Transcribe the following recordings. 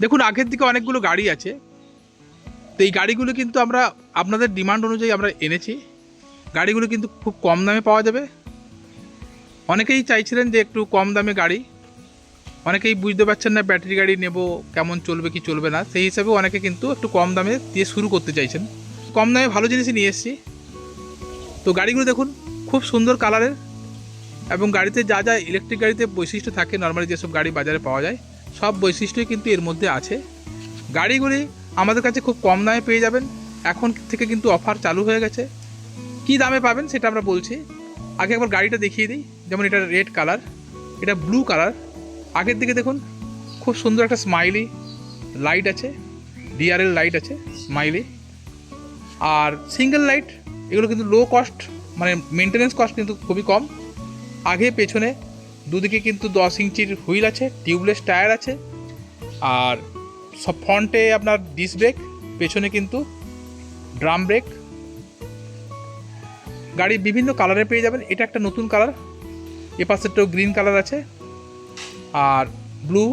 দেখুন, আগের দিকে অনেকগুলো গাড়ি আছে। তো এই গাড়িগুলো কিন্তু আমরা, আপনাদের ডিমান্ড অনুযায়ী আমরা এনেছি। গাড়িগুলো কিন্তু খুব কম দামে পাওয়া যাবে। অনেকেই চাইছিলেন যে একটু কম দামে গাড়ি। অনেকেই বুঝতে পারছেন না ব্যাটারি গাড়ি নেব, কেমন চলবে, কি চলবে না। সেই হিসাবে অনেকে কিন্তু একটু কম দামে দিয়ে শুরু করতে চাইছেন। কম দামে ভালো জিনিসই নিয়ে এসেছি। তো গাড়িগুলো দেখুন, খুব সুন্দর কালারের এবং গাড়িতে যা যা ইলেকট্রিক গাড়িতে বৈশিষ্ট্য থাকে নর্মালি যেসব গাড়ি বাজারে পাওয়া যায় সব বৈশিষ্ট্যই কিন্তু এর মধ্যে আছে। গাড়িগুলি আমাদের কাছে খুব কম দামে পেয়ে যাবেন। এখন থেকে কিন্তু অফার চালু হয়ে গেছে। কি দামে পাবেন সেটা আমরা বলছি। আগে একবার গাড়িটা দেখিয়ে দিই। যেমন এটা রেড কালার, এটা ব্লু কালার। আগের দিকে দেখুন, খুব সুন্দর একটা স্মাইলি লাইট আছে। ডিআরএল লাইট আছে স্মাইলি আর সিঙ্গেল লাইট এগুলো কিন্তু লো কস্ট মানে মেনটেনেন্স কস্ট কিন্তু খুবই কম। আগে পেছনে দুদিকে কিন্তু দশ ইঞ্চির হুইল আছে, টিউবলেস টায়ার আছে, আর সব ফ্রন্টে আপনার ডিস ব্রেক পেছনে কিন্তু ড্রাম ব্রেক গাড়ি বিভিন্ন কালারে পেয়ে যাবেন, এটা একটা নতুন কালার এ পাশেরটাও গ্রিন কালার আছে, আর ব্লু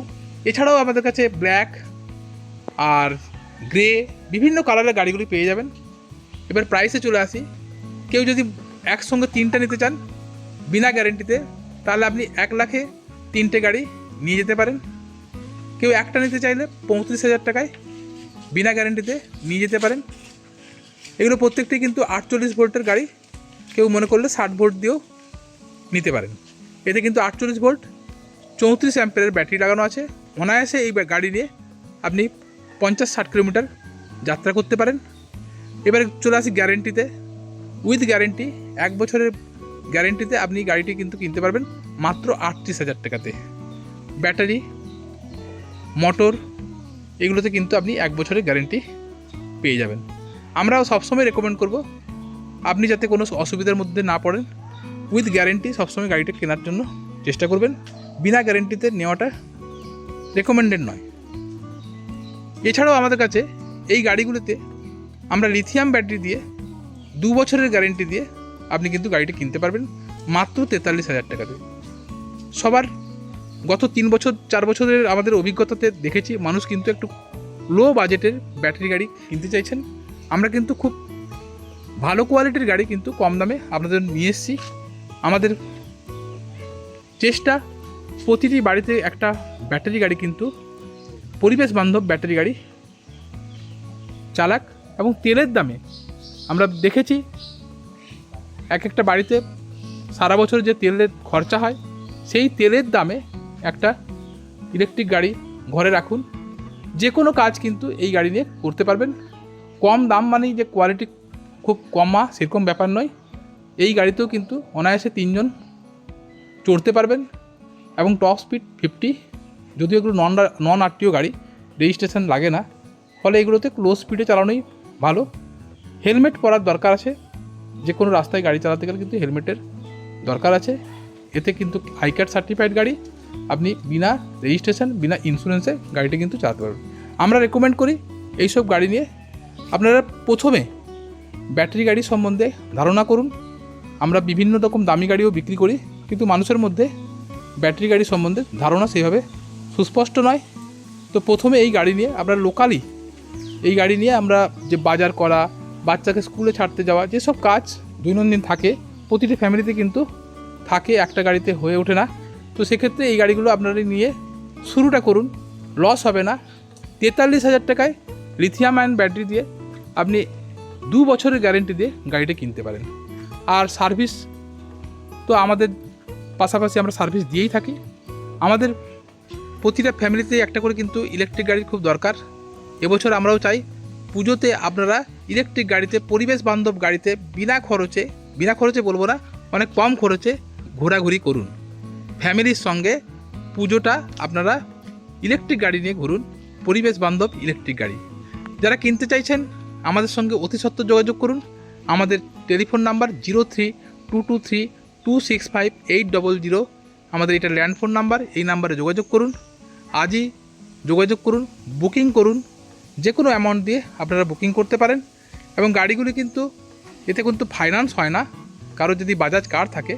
এছাড়াও আমাদের কাছে ব্ল্যাক আর গ্রে বিভিন্ন কালারের গাড়িগুলি পেয়ে যাবেন। এবার প্রাইসে চলে আসি, কেউ যদি একসঙ্গে তিনটা নিতে চান, বিনা গ্যারেন্টিতে তাহলে আপনি এক লাখে তিনটে গাড়ি নিয়ে যেতে পারেন। কেউ একটা নিতে চাইলে পঁয়ত্রিশ হাজার টাকায় বিনা গ্যারেন্টিতে নিয়ে যেতে পারেন। এগুলো প্রত্যেকটি কিন্তু আটচল্লিশ ভোল্টের গাড়ি, কেউ মনে করলে ষাট ভোল্ট দিয়েও নিতে পারেন। এতে কিন্তু আটচল্লিশ ভোল্ট চৌত্রিশ অ্যাম্পের ব্যাটারি লাগানো আছে। অনায়াসে এই গাড়ি নিয়ে আপনি পঞ্চাশ ষাট কিলোমিটার যাত্রা করতে পারেন। এবারে চলে আসি গ্যারেন্টিতে। উইথ গ্যারেন্টি এক বছরের গ্যারেন্টিতে আপনি গাড়িটি কিন্তু কিনতে পারবেন মাত্র আটত্রিশ হাজার টাকাতে। ব্যাটারি, মোটর, এগুলোতে কিন্তু আপনি এক বছরের গ্যারেন্টি পেয়ে যাবেন। আমরাও সবসময় রেকমেন্ড করব, আপনি যাতে কোনো অসুবিধার মধ্যে না পড়েন উইথ গ্যারেন্টি সবসময় গাড়িটা কেনার জন্য চেষ্টা করবেন। বিনা গ্যারেন্টিতে নেওয়াটা রেকমেন্ডেড নয়। এছাড়াও আমাদের কাছে এই গাড়িগুলোতে আমরা লিথিয়াম ব্যাটারি দিয়ে দু বছরের গ্যারেন্টি দিয়ে আপনি কিন্তু গাড়িটা কিনতে পারবেন মাত্র তেতাল্লিশ হাজার টাকাতে সবার গত তিন বছর, চার বছরের আমাদের অভিজ্ঞতাতে দেখেছি, মানুষ কিন্তু একটু লো বাজেটের ব্যাটারি গাড়ি কিনতে চাইছেন। আমরা কিন্তু খুব ভালো কোয়ালিটির গাড়ি কিন্তু কম দামে আপনাদের নিয়ে এসেছি। আমাদের চেষ্টা প্রতিটি বাড়িতে একটা ব্যাটারি গাড়ি কিন্তু, পরিবেশ বান্ধব ব্যাটারি গাড়ি চালাক এবং তেলের দামে আমরা দেখেছি এক একটা বাড়িতে সারা বছর যে তেলের খরচা হয়, সেই তেলের দামে একটা ইলেকট্রিক গাড়ি ঘরে রাখুন। যে কোনো কাজ কিন্তু এই গাড়ি নিয়ে করতে পারবেন। কম দাম মানেই যে কোয়ালিটি খুব কমা সেরকম ব্যাপার নয়। এই গাড়িতেও কিন্তু অনায়াসে তিনজন চড়তে পারবেন এবং টপ স্পিড ফিফটি যদিও এগুলো নন নন আরটিও গাড়ি রেজিস্ট্রেশন লাগে না। ফলে এগুলোতে লো স্পিডে চালানোই ভালো। হেলমেট পরার দরকার আছে। যে কোনো রাস্তায় গাড়ি চালাতে গেলে কিন্তু হেলমেটের দরকার আছে। এতে কিন্তু হাইকার সার্টিফাইড গাড়ি, আপনি বিনা রেজিস্ট্রেশন বিনা ইন্স্যুরেন্সে গাড়িটা কিন্তু চালাতে পারবেন। আমরা রেকমেন্ড করি এইসব গাড়ি নিয়ে আপনারা প্রথমে ব্যাটারি গাড়ি সম্বন্ধে ধারণা করুন। আমরা বিভিন্ন রকম দামি গাড়িও বিক্রি করি, কিন্তু মানুষের মধ্যে ব্যাটারি গাড়ি সম্বন্ধে ধারণা সেইভাবে সুস্পষ্ট নয়। তো প্রথমে এই গাড়ি নিয়ে আমরা লোকালি এই গাড়ি নিয়ে আমরা যে বাজার করা বাচ্চাকে স্কুলে ছাড়তে যাওয়া, যেসব কাজ দৈনন্দিন থাকে, প্রতিটি ফ্যামিলিতে কিন্তু থাকে, একটা গাড়িতে হয়ে ওঠে না। তো সেক্ষেত্রে এই গাড়িগুলো আপনারা নিয়ে শুরুটা করুন। লস হবে না। তেতাল্লিশ হাজার টাকায় লিথিয়াম আয়ন ব্যাটারি দিয়ে আপনি দু বছরের গ্যারেন্টি দিয়ে গাড়িটা কিনতে পারেন। আর সার্ভিস তো আমাদের পাশাপাশি আমরা সার্ভিস দিয়েই থাকি। আমাদের প্রতিটা ফ্যামিলিতে একটা করে কিন্তু ইলেকট্রিক গাড়ির খুব দরকার। এবছর আমরাও চাই পুজোতে আপনারা ইলেকট্রিক গাড়িতে, পরিবেশ বান্ধব গাড়িতে বিনা খরচে বিনা খরচে বলব না, অনেক কম খরচে ঘোরাঘুরি করুন। ফ্যামিলির সঙ্গে পুজোটা আপনারা ইলেকট্রিক গাড়ি নিয়ে ঘুরুন, পরিবেশ বান্ধব ইলেকট্রিক গাড়ি। যারা কিনতে চাইছেন, আমাদের সঙ্গে অতি সত্ত্বর যোগাযোগ করুন। আমাদের telephone number zero three two two three two six five eight double zero আমাদের এটা ল্যান্ডফোন নাম্বার এই নাম্বারে যোগাযোগ করুন। আজই যোগাযোগ করুন বুকিং করুন। যে কোনো অ্যামাউন্ট দিয়ে আপনারা বুকিং করতে পারেন এবং গাড়িগুলি কিন্তু এতে কিন্তু ফাইন্যান্স হয় না। কারও যদি বাজাজ কার্ড থাকে,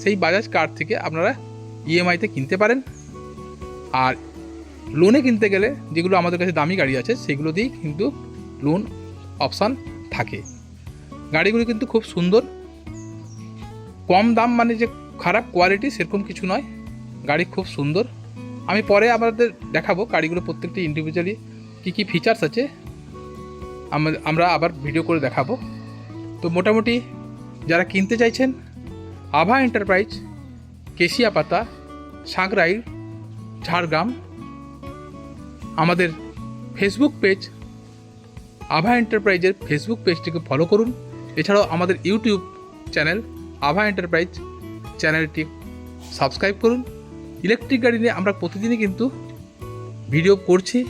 সেই বাজাজ কার্ড থেকে আপনারা ইএমআইতে কিনতে পারেন। আর লোনে কিনতে গেলে যেগুলো আমাদের কাছে দামি গাড়ি আছে, সেগুলো দিয়েই কিন্তু লোন অপশান থাকে। গাড়িগুলি কিন্তু খুব সুন্দর। কম দাম মানে যে খারাপ কোয়ালিটি সেরকম কিছু নয়। গাড়ি খুব সুন্দর। আমি পরে আমাদের দেখাবো গাড়িগুলো প্রত্যেকটি ইন্ডিভিজুয়ালি কী কী ফিচার্স আছে? আমরা- আবার ভিডিও করে দেখাবো। তো মোটামুটি যারা কিনতে চাইছেন আভা এন্টারপ্রাইজ কেশিয়াপাতা সাঁকরাই ঝাড়গ্রাম আমাদের ফেসবুক পেজ আভা এন্টারপ্রাইজের ফেসবুক পেজটিকে ফলো করুন। এছাড়াও আমাদের ইউটিউব চ্যানেল আভা এন্টারপ্রাইজ চ্যানেলটি সাবস্ক্রাইব করুন। ইলেকট্রিক গাড়ি নিয়ে আমরা প্রতিদিনই কিন্তু ভিডিও করছি।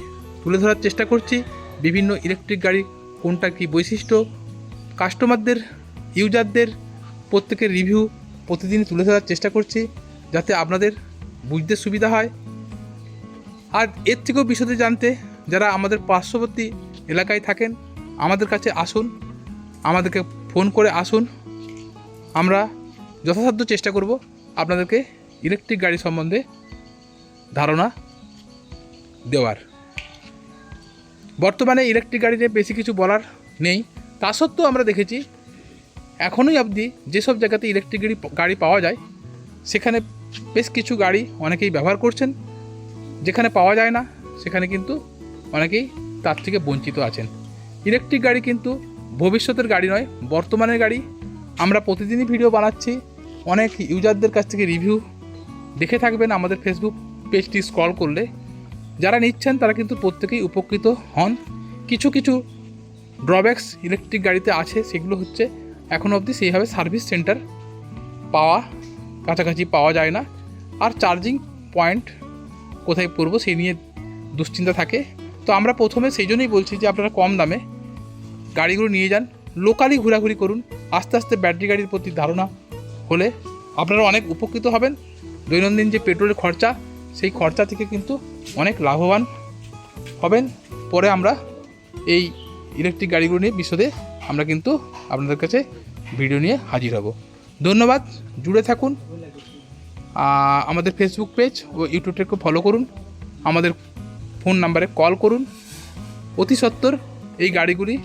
তুলে ধরার চেষ্টা করছি। বিভিন্ন ইলেকট্রিক গাড়ি কোনটা কী বৈশিষ্ট্য? কাস্টমারদের ইউজারদের প্রত্যেকের রিভিউ প্রতিদিন তুলে ধরার চেষ্টা করছি, যাতে আপনাদের বুঝতে সুবিধা হয়। আর এর থেকেও বিশদে জানতে যারা আমাদের পার্শ্ববর্তী এলাকায় থাকেন, আমাদের কাছে আসুন, আমাদেরকে ফোন করে আসুন। আমরা যথাসাধ্য চেষ্টা করব আপনাদেরকে ইলেকট্রিক গাড়ি সম্বন্ধে ধারণা দেওয়ার। বর্তমানে ইলেকট্রিক গাড়ি নিয়ে বেশি কিছু বলার নেই। তা সত্ত্বেও আমরা দেখেছি, এখনই অবধি যেসব জায়গাতে ইলেকট্রিক গাড়ি গাড়ি পাওয়া যায়, সেখানে বেশ কিছু গাড়ি অনেকেই ব্যবহার করছেন, যেখানে পাওয়া যায় না, সেখানে কিন্তু অনেকেই তার থেকে বঞ্চিত আছেন। ইলেকট্রিক গাড়ি কিন্তু ভবিষ্যতের গাড়ি নয়, বর্তমানের গাড়ি। আমরা প্রতিদিনই ভিডিও বানাচ্ছি, অনেক ইউজারদের কাছ থেকে রিভিউ দেখে থাকবেন আমাদের ফেসবুক পেজটি স্ক্রল করলে। যারা নিচ্ছেন তারা কিন্তু প্রত্যেকেই উপকৃত হন। কিছু কিছু ড্রব্যাকস ইলেকট্রিক গাড়িতে আছে, সেগুলো হচ্ছে এখনও অবধি সেইভাবে সার্ভিস সেন্টার পাওয়া, কাছাকাছি পাওয়া যায় না। আর চার্জিং পয়েন্ট কোথায় পড়ব সেই নিয়ে দুশ্চিন্তা থাকে। তো আমরা প্রথমে সেই জন্যই বলছি যে আপনারা কম দামে গাড়িগুলো নিয়ে যান। লোকালি ঘোরাঘুরি করুন। আস্তে আস্তে ব্যাটারি গাড়ির প্রতি ধারণা হলে আপনারা অনেক উপকৃত হবেন। দৈনন্দিন যে পেট্রোলের খরচা সেই খরচা থেকে কিন্তু অনেক লাভবান হবেন। পরে আমরা এই ইলেকট্রিক গাড়িগুলো নিয়ে বিশদে আমরা কিন্তু আপনাদের কাছে ভিডিও নিয়ে হাজির হব। ধন্যবাদ, জুড়ে থাকুন। আমাদের ফেসবুক পেজ ও ইউটিউবটাকে ফলো করুন। আমাদের ফোন নাম্বারে কল করুন। অতি সত্বর এই গাড়িগুলি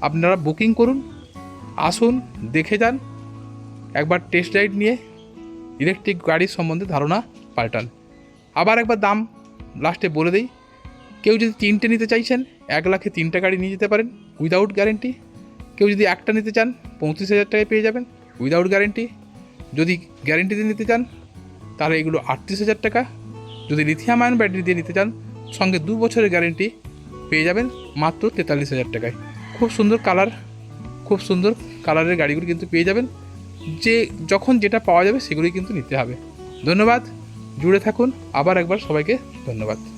আপনারা বুকিং করুন। আসুন, দেখে যান। একবার টেস্ট রাইড নিয়ে ইলেকট্রিক গাড়ির সম্বন্ধে ধারণা পাল্টান। আবার একবার দাম লাস্টে বলে দিই, কেউ যদি তিনটে নিতে চাইছেন, এক লাখে তিনটা গাড়ি নিয়ে যেতে পারেন উইদাউট গ্যারেন্টি কেউ যদি একটা নিতে চান, পঁয়ত্রিশ হাজার টাকায় পেয়ে যাবেন উইদাউট গ্যারেন্টি যদি গ্যারেন্টি দিয়ে নিতে চান, তাহলে এগুলো আটত্রিশ হাজার টাকা। যদি লিথিয়াম আয়ন ব্যাটারি দিয়ে নিতে চান, সঙ্গে দু বছরের গ্যারেন্টি পেয়ে যাবেন, মাত্র তেতাল্লিশ হাজার টাকায়। খুব সুন্দর কালার খুব সুন্দর কালারের গাড়িগুলি কিন্তু পেয়ে যাবেন। যে, যখন যেটা পাওয়া যাবে, সেগুলোই কিন্তু নিতে হবে। ধন্যবাদ। জুড়ে থাকুন আবার একবার সবাইকে ধন্যবাদ।